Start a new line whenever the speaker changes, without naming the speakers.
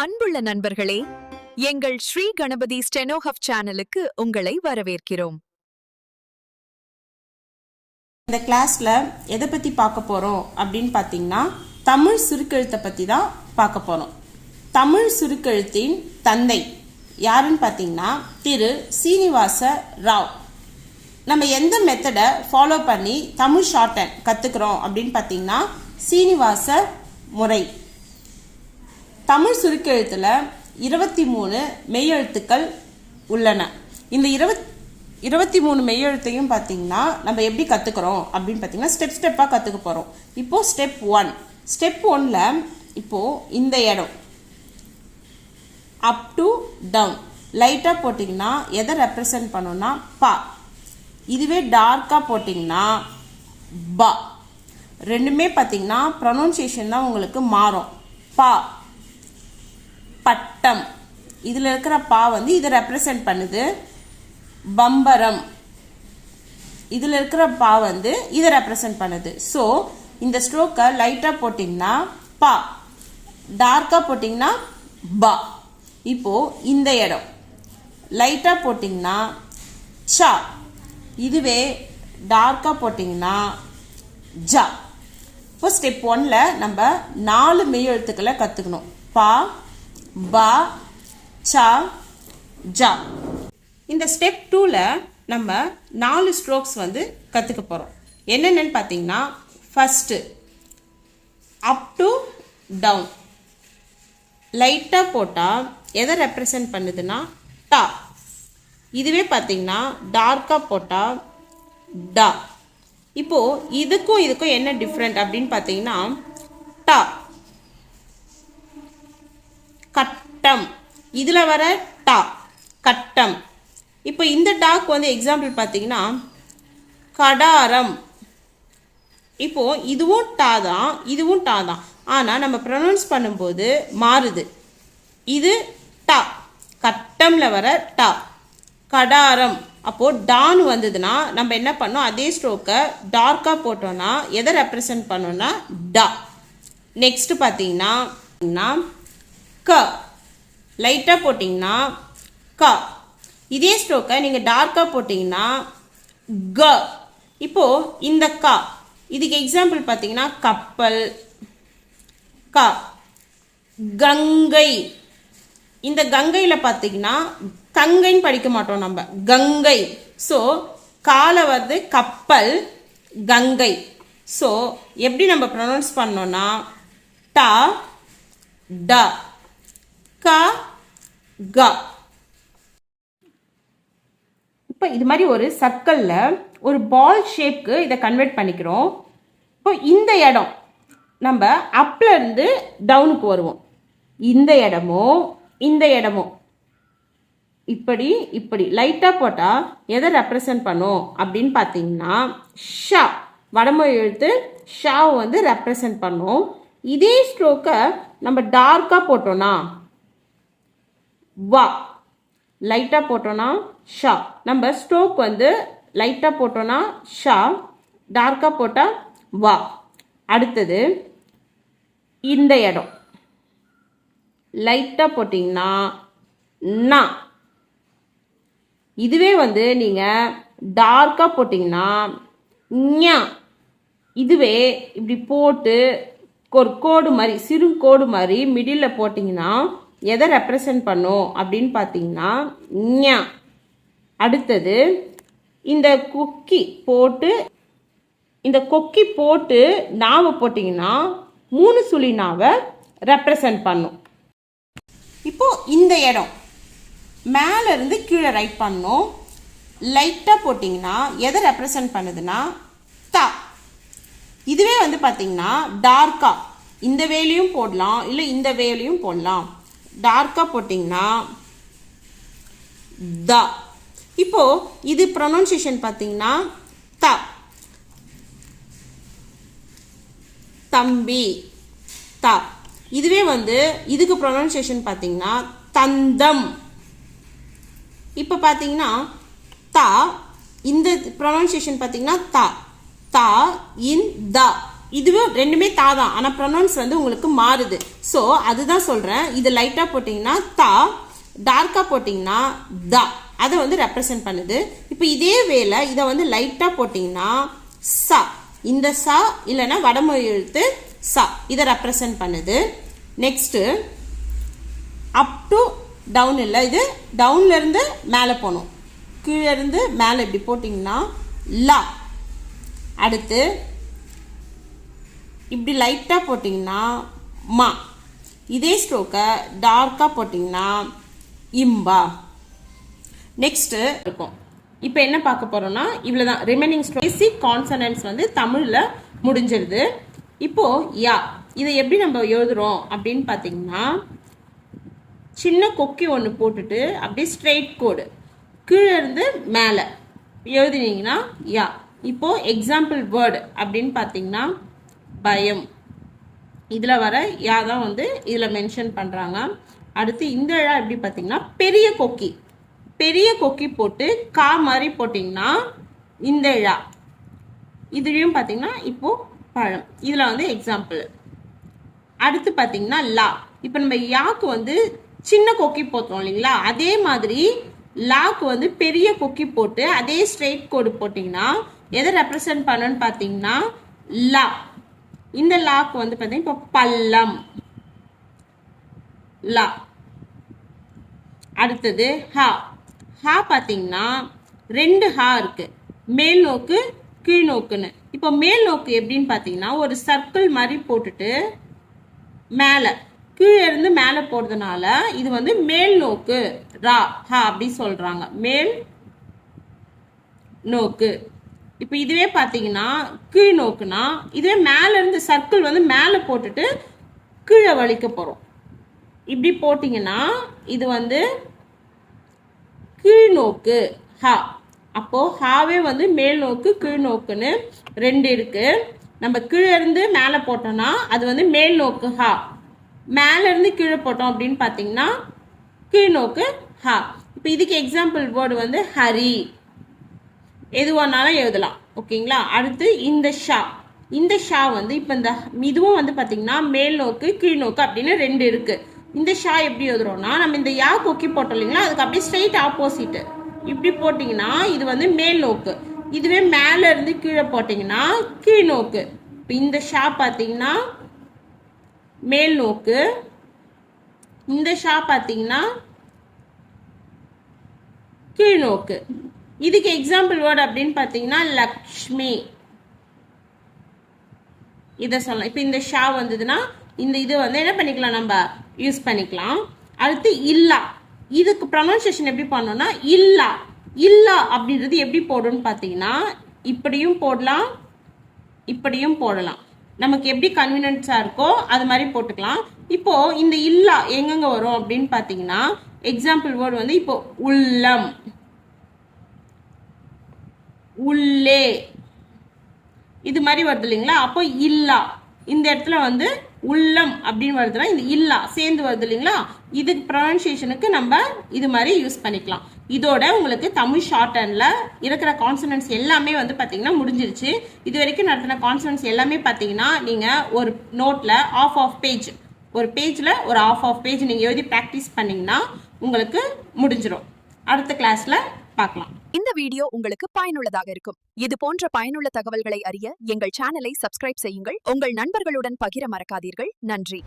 அன்புள்ள நண்பர்களே எங்கள் ஸ்ரீ கணபதி ஸ்டெனோஹப் சேனலுக்கு உங்களை வரவேற்கிறோம்.
இந்த கிளாஸ்ல எதை பற்றி பார்க்க போகிறோம் அப்படின்னு பார்த்தீங்கன்னா தமிழ் சுருக்கெழுத்தை பற்றி தான் பார்க்க போகிறோம் தமிழ் சுருக்கெழுத்தின் தந்தை யாருன்னு பார்த்தீங்கன்னா திரு சீனிவாச ராவ். நம்ம எந்த மெத்தடை ஃபாலோ பண்ணி தமிழ் ஷார்ட் கத்துக்கிறோம் கற்றுக்குறோம் அப்படின்னு பாத்தீங்கன்னா சீனிவாச முறை. தமிழ் சுருக்கெழுத்தில் இருபத்தி மூணு மெய்யெழுத்துக்கள் உள்ளன. இந்த இருபத் இருபத்தி மூணு மெய்யெழுத்தையும் பார்த்தீங்கன்னா நம்ம எப்படி கற்றுக்குறோம் அப்படின்னு பார்த்தீங்கன்னா ஸ்டெப் ஸ்டெப்பாக கற்றுக்க போகிறோம் இப்போது ஸ்டெப் ஒன் ஸ்டெப் ஒனில் இப்போது இந்த இடம். அப் டு டவுன் லைட்டாக போட்டிங்கன்னா எதை ரெப்ரசன்ட் பண்ணோன்னா பா. இதுவே டார்க்காக போட்டிங்கன்னா பா. ரெண்டுமே பார்த்தீங்கன்னா ப்ரொனவுன்சியேஷன் தான் உங்களுக்கு மாறும். பா. பட்டம். இதில் இருக்கிற பா வந்து இதை ரெப்ரசன்ட் பண்ணுது. பம்பரம். இதில் இருக்கிற பா வந்து இதை ரெப்ரசன்ட் பண்ணுது. ஸோ இந்த ஸ்ட்ரோக்கை லைட்டாக போட்டிங்கன்னா பா. டார்க்காக போட்டிங்கன்னா பா. இப்போ இந்த இடம். லைட்டாக போட்டிங்கன்னா சா. இதுவே டார்க்காக போட்டிங்கன்னா ஜா. இப்போ ஸ்டெப் ஒன்னில் நம்ம நாலு மெய் எழுத்துக்களை கற்றுக்கணும் பா பா சா ஜா. இந்த ஸ்டெப் டூவில் நம்ம நாலு ஸ்ட்ரோக்ஸ் வந்து கற்றுக்க போகிறோம் என்னென்னு பார்த்தீங்கன்னா ஃபஸ்ட்டு அப் டு டவுன் லைட்டாக போட்டால் எதை ரெப்ரசன்ட் பண்ணுதுன்னா டா. இதுவே பார்த்தீங்கன்னா டார்க்காக போட்டால் டா. இப்போது இதுக்கும் இதுக்கும் என்ன டிஃப்ரெண்ட் அப்படின்னு பார்த்தீங்கன்னா டா. கட்டம். இதில் வர டா கட்டம். இப்போ இந்த டாக் வந்து எக்ஸாம்பிள் பார்த்தீங்கன்னா கடாரம். இப்போது இதுவும் டா தான் இதுவும் டா தான். ஆனால் நம்ம ப்ரொனவுன்ஸ் பண்ணும்போது மாறுது. இது டா கட்டமில் வர டா கடாரம். அப்போது டான் வந்ததுன்னா நம்ம என்ன பண்ணோம்? அதே ஸ்ட்ரோக்கை டார்க்காக போட்டோம்னா எதை ரெப்ரசன்ட் பண்ணோன்னா டா. நெக்ஸ்ட் பார்த்தீங்கன்னா க. லைட்டாக போட்டிங்கன்னா க. இதே ஸ்ட்ரோக்கை நீங்கள் டார்க்காக போட்டிங்கன்னா க. இப்போது இந்த க. இதுக்கு எக்ஸாம்பிள் பார்த்தீங்கன்னா கப்பல் க. கங்கை. இந்த கங்கையில் பார்த்தீங்கன்னா கங்கைன்னு படிக்க மாட்டோம் நம்ம. கங்கை. ஸோ காலை வந்து கப்பல் கங்கை. ஸோ எப்படி நம்ம ப்ரொனவுன்ஸ் பண்ணோன்னா டா ட. க க. இப்போ இது மாதிரி ஒரு சர்க்கிளில் ஒரு பால் ஷேப்க்கு இதை கன்வெர்ட் பண்ணிக்கிறோம். இப்போ இந்த இடம் நம்ம அப்லேருந்து டவுனுக்கு வருவோம். இந்த இடமும் இந்த இடமும் இப்படி இப்படி லைட்டாக போட்டால் எதை ரெப்ரசன்ட் பண்ணும் அப்படின்னு பார்த்தீங்கன்னா ஷா. வடமொழி எழுத்து ஷாவை வந்து ரெப்ரசன்ட் பண்ணும். இதே ஸ்ட்ரோக்கை நம்ம டார்க்காக போட்டோம்னா வா. லைட்டாக போட்டோன்னா ஷா. நம்ம ஸ்ட்ரோக் வந்து லைட்டாக போட்டோன்னா ஷா டார்க்காக போட்டால் வா. அடுத்தது இந்த இடம். லைட்டாக போட்டிங்கன்னா நா. இதுவே வந்து நீங்கள் டார்க்காக போட்டிங்கன்னா ஞா. இதுவே இப்படி போட்டு ஒரு கோடு மாதிரி சிறு கோடு மாதிரி மிடில் போட்டிங்கன்னா எதை ரெப்ரசன்ட் பண்ணும் அப்படின்னு பார்த்தீங்கன்னா ஞா. அடுத்தது இந்த கொக்கி போட்டு இந்த கொக்கி போட்டு நாவை போட்டிங்கன்னா மூணு சுழி நாவை ரெப்ரசன்ட் பண்ணும். இப்போ இந்த இடம். மேலே இருந்து கீழே ரைட் பண்ணும். லைட்டாக போட்டிங்கன்னா எதை ரெப்ரசன்ட் பண்ணுதுன்னா தா. இதுவே வந்து பார்த்தீங்கன்னா டார்க்காக இந்த வேலையும் போடலாம் இல்லை இந்த வேலையும் போடலாம். டார்க்காக போட்டிங்கன்னா த இப்போ இது ப்ரொனவுன்சியேஷன் பார்த்தீங்கன்னா த. தம்பி த. இதுவே வந்து இதுக்கு ப்ரொனவுன்சியேஷன் பார்த்தீங்கன்னா தந்தம். இப்போ பார்த்தீங்கன்னா தா. இந்த ப்ரொனவுன்சியேஷன் பார்த்தீங்கன்னா தா. தா இன் த. இதுவும் ரெண்டுமே தா தான். ஆனால் ப்ரொனவுன்ஸ் வந்து உங்களுக்கு மாறுது. ஸோ அதுதான் சொல்கிறேன் இது லைட்டாக போட்டிங்கன்னா தா டார்க்காக போட்டிங்கன்னா த. அதை வந்து ரெப்ரசன்ட் பண்ணுது. இப்போ இதே வேலை இதை வந்து லைட்டாக போட்டிங்கன்னா ச. இந்த ச இல்லைன்னா வடமொழி எழுத்து ச. இதை ரெப்ரசன்ட் பண்ணுது. நெக்ஸ்ட்டு அப் டு டவுன் இல்லை. இது டவுன்லேருந்து மேலே போகணும். கீழேருந்து மேலே இப்படி போட்டிங்கன்னா லா. அடுத்து இப்படி லைட்டாக போட்டிங்கன்னா மா. இதே ஸ்ட்ரோக்கை டார்க்காக போட்டிங்கன்னா இம்பா. நெக்ஸ்ட்டு இருக்கும். இப்போ என்ன பார்க்க இவ்வளோ தான் ரிமைனிங் பேசிக் கான்சனன்ஸ் வந்து தமிழில் முடிஞ்சிருது. இப்போது யா. இதை எப்படி நம்ம எழுதுகிறோம் அப்படின்னு பார்த்தீங்கன்னா சின்ன கொக்கி ஒன்று போட்டுட்டு அப்படியே ஸ்ட்ரெயிட் கோடு கீழே இருந்து மேலே. எழுதினீங்கன்னா யா. இப்போது எக்ஸாம்பிள் வேர்டு அப்படின்னு பார்த்தீங்கன்னா இதில் வர யா தான் வந்து இதில் மென்ஷன் பண்ணுறாங்க அடுத்து இந்த இழா எப்படி பார்த்தீங்கன்னா பெரிய கொக்கி. பெரிய கொக்கி போட்டு கா மாதிரி போட்டிங்கன்னா இந்த இழா இதுலேயும் பார்த்தீங்கன்னா இப்போது பழம். இதில் வந்து எக்ஸாம்பிள் அடுத்து பார்த்தீங்கன்னா லா. இப்போ நம்ம யாக்கு வந்து சின்ன கொக்கி போட்டோம் இல்லைங்களா? அதே மாதிரி லாக்கு வந்து பெரிய கொக்கி போட்டு அதே ஸ்ட்ரெயிட் கோடு போட்டிங்கன்னா எதை ரெப்ரசன்ட் பண்ணுன்னு பார்த்தீங்கன்னா லா. இந்த லாக்கு வந்து பார்த்தீங்கன்னா இப்போ பள்ளம். லா. அடுத்தது ஹா. ஹா பார்த்தீங்கன்னா ரெண்டு ஹா இருக்கு. மேல் நோக்கு கீழ் நோக்குன்னு. இப்போ மேல் நோக்கு எப்படின்னு பார்த்தீங்கன்னா ஒரு சர்க்கிள் மாதிரி போட்டுட்டு மேலே. கீழே இருந்து மேலே போடுறதுனால இது வந்து மேல் நோக்கு. ரா ஹா அப்படி சொல்கிறாங்க மேல் நோக்கு. இப்போ இதுவே பார்த்தீங்கன்னா கீழ் நோக்குனா இதுவே மேலே இருந்து சர்க்கிள் வந்து மேலே போட்டுட்டு கீழே வலிக்க போகிறோம் இப்படி போட்டிங்கன்னா இது வந்து கீழ் நோக்கு ஹா. அப்போது ஹாவே வந்து மேல் நோக்கு கீழ் நோக்குன்னு ரெண்டு இருக்குது நம்ம கீழே இருந்து மேலே போட்டோம்னா அது வந்து மேல் நோக்கு ஹா. மேலேருந்து கீழே போட்டோம் அப்படின்னு பார்த்தீங்கன்னா கீழ் நோக்கு ஹா. இப்போ இதுக்கு எக்ஸாம்பிள் வேர்டு வந்து ஹரி. எதுவானாலும் எழுதலாம் ஓகேங்களா? அடுத்து இந்த ஷா. இந்த ஷா வந்து இப்போ இந்த இதுவும் வந்து பார்த்தீங்கன்னா மேல் நோக்கு கீழ் நோக்கு அப்படின்னு ரெண்டு இருக்குது இந்த ஷா எப்படி எழுதுறோம்னா நம்ம இந்த யா கொக்கி போட்டோம் இல்லைங்களா அதுக்கு அப்படியே ஸ்ட்ரைட் ஆப்போசிட்டு இப்படி போட்டிங்கன்னா இது வந்து மேல் நோக்கு. இதுவே மேலே இருந்து கீழே போட்டிங்கன்னா கீழ் நோக்கு. இப்போ இந்த ஷா பார்த்தீங்கன்னா மேல் நோக்கு. இந்த ஷா பார்த்தீங்கன்னா கீழ் நோக்கு. இதுக்கு எக்ஸாம்பிள் வேர்டு அப்படின்னு பார்த்தீங்கன்னா லக்ஷ்மி. இதை சொல்லலாம். இப்போ இந்த ஷா வந்ததுன்னா இந்த இது வந்து என்ன பண்ணிக்கலாம் நம்ம? யூஸ் பண்ணிக்கலாம். அடுத்து இல்லா. இதுக்கு ப்ரொனன்சியேஷன் எப்படி பண்ணோம்னா இல்லா. இல்லா அப்படின்றது எப்படி போடும்னு பார்த்தீங்கன்னா இப்படியும் போடலாம் இப்படியும் போடலாம். நமக்கு எப்படி கன்வீனியன்ஸாக இருக்கோ அது மாதிரி போட்டுக்கலாம். இப்போ இந்த இல்லா எங்கெங்க வரும் அப்படின்னு பார்த்தீங்கன்னா எக்ஸாம்பிள் வேர்டு வந்து இப்போ உள்ளம். உள்ளே. இது மாதிரி வருது இல்லைங்களா? அப்போ இல்லா. இந்த இடத்துல வந்து உள்ளம் அப்படின்னு வருதுன்னா இந்த இல்லா சேர்ந்து வருது இல்லைங்களா? இதுக்கு ப்ரொனன்சியேஷனுக்கு நம்ம இது மாதிரி யூஸ் பண்ணிக்கலாம். இதோட உங்களுக்கு தமிழ் ஷார்ட் அண்ட்ல இருக்கிற கான்சனன்ஸ் எல்லாமே வந்து பார்த்தீங்கன்னா முடிஞ்சிருச்சு. இது வரைக்கும் நடத்தின கான்சனன்ஸ் எல்லாமே பார்த்தீங்கன்னா நீங்கள் ஒரு நோட்டில் ஆஃப் ஆஃப் பேஜ் ஒரு பேஜில் ஒரு ஆஃப் ஆஃப் பேஜ் நீங்கள் எழுதி ப்ராக்டிஸ் பண்ணிங்கன்னா உங்களுக்கு முடிஞ்சிடும் அடுத்த கிளாஸில் பார்க்கலாம்.
இந்த வீடியோ உங்களுக்கு பயனுள்ளதாக இருக்கும். இது போன்ற பயனுள்ள தகவல்களை அறிய எங்கள் சேனலை சப்ஸ்கிரைப் செய்யுங்கள். உங்கள் நண்பர்களுடன் பகிர மறக்காதீர்கள். நன்றி.